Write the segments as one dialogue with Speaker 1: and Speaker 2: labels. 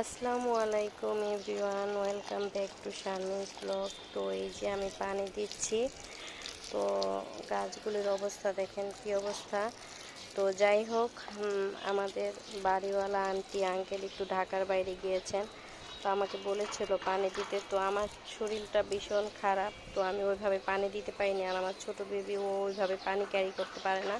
Speaker 1: আসসালামু আলাইকুম everyone, welcome back to Sharmin blog. তো এই যে আমি পানি দিচ্ছি, তো গাছগুলির অবস্থা দেখেন কি অবস্থা। তো যাই হোক আমাদের বাড়িওয়ালা আন্টি, আঙ্কেল একটু ঢাকার বাইরে গিয়েছেন। তো আমাকে বলেছিল পানি দিতে, তো আমার শরীরটা ভীষণ খারাপ। তো আমি ওইভাবে পানি দিতে পারিনি আর আমার ছোট বেবি ও ওইভাবে পানি ক্যারি করতে পারে না।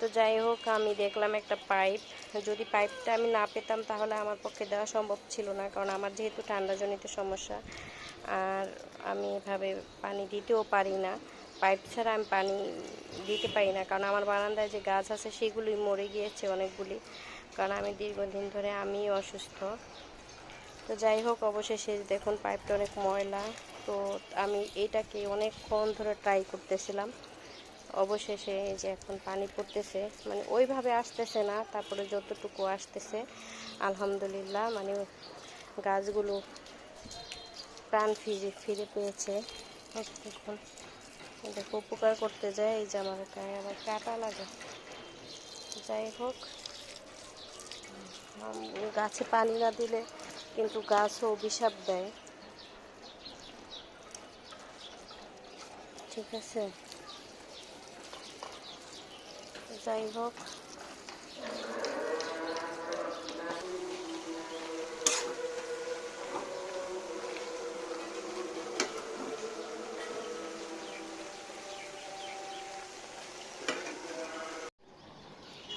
Speaker 1: তো যাই হোক, আমি দেখলাম একটা পাইপ। যদি পাইপটা আমি না পেতাম, তাহলে আমার পক্ষে দেওয়া সম্ভব ছিল না, কারণ আমার যেহেতু ঠান্ডাজনিত সমস্যা, আর আমি এভাবে পানি দিতেও পারি না। পাইপ ছাড়া আমি পানি দিতে পারি না, কারণ আমার বারান্দায় যে গাছ আছে, সেগুলোই মরে গিয়েছে অনেকগুলি, কারণ আমি দীর্ঘদিন ধরে আমি অসুস্থ। তো যাই হোক, অবশেষে দেখুন পাইপটা অনেক ময়লা। তো আমি এটাকে অনেকক্ষণ ধরে ট্রাই করতেছিলাম। অবশেষে এই যে এখন পানি পড়তেছে মানে ওইভাবে আসতেছে না, তারপরে যতটুকু আসতেছে, আলহামদুলিল্লাহ মানে গাছগুলো প্রাণ ফিরে ফিরে পেয়েছে। এই দেখুন দেখো উপকার করতে যায়, এই যে আমার গায়ে আবার কাটা লাগে। যাই হোক গাছে পানি না দিলে কিন্তু গাছও অভিশাপ দেয়। ঠিক আছে? যাই হোক।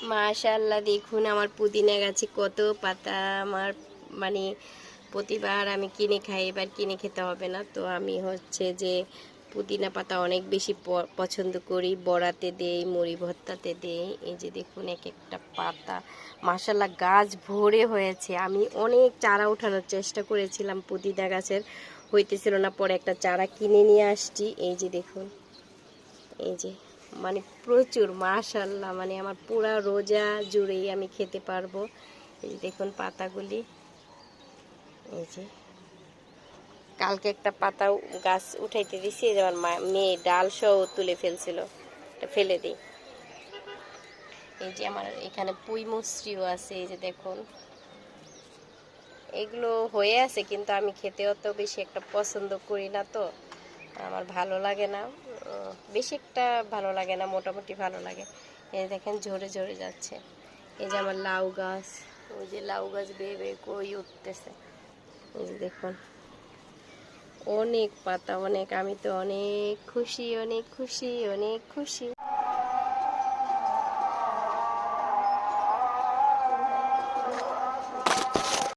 Speaker 1: মাশাল্লাহ দেখুন আমার পুদিনা গাছে কত পাতা। আমার মানে প্রতিবার আমি কিনে খাই, এবার কিনে খেতে হবে না। তো আমি হচ্ছে যে পুদিনা পাতা অনেক বেশি পছন্দ করি। বড়াতে দেই, মুড়ি ভর্তাতে দেই। এই যে দেখুন এক একটা পাতা। মাশাল্লাহ গাছ ভরে হয়েছে। আমি অনেক চারা ওঠানোর চেষ্টা করেছিলাম পুদিনা গাছের। হইতেছিল না, পরে একটা চারা কিনে নিয়ে আসছি। এই যে দেখুন, এই যে মানে প্রচুর মাশাল্লাহ মানে আমার পুরা রোজা জুড়েই আমি খেতে পারব। এই যে দেখুন পাতাগুলি। এই যে কালকে একটা পাতা গাছ উঠাইতে দিছি, এই যে আমার মা- মেয়ে ডাল সহ তুলে ফেলছিল। ফেলে দিই। এই যে আমার এখানে পুঁই মুসরিও আছে, এই যে দেখুন। এগুলো হয়ে আছে, কিন্তু আমি খেতে অত বেশি একটা পছন্দ করি না তো। আমার ভালো লাগে না। বেশি একটা ভালো লাগে না, মোটামুটি ভালো লাগে। এই দেখেন, ঝরে ঝরে যাচ্ছে। এই যে আমার লাউ গাছ, ওই যে লাউ গাছ বেয়ে বেয়ে কই উঠতেছে। এই যে দেখুন। অনেক পাতা অনেক আমি তো অনেক খুশি অনেক খুশি অনেক খুশি।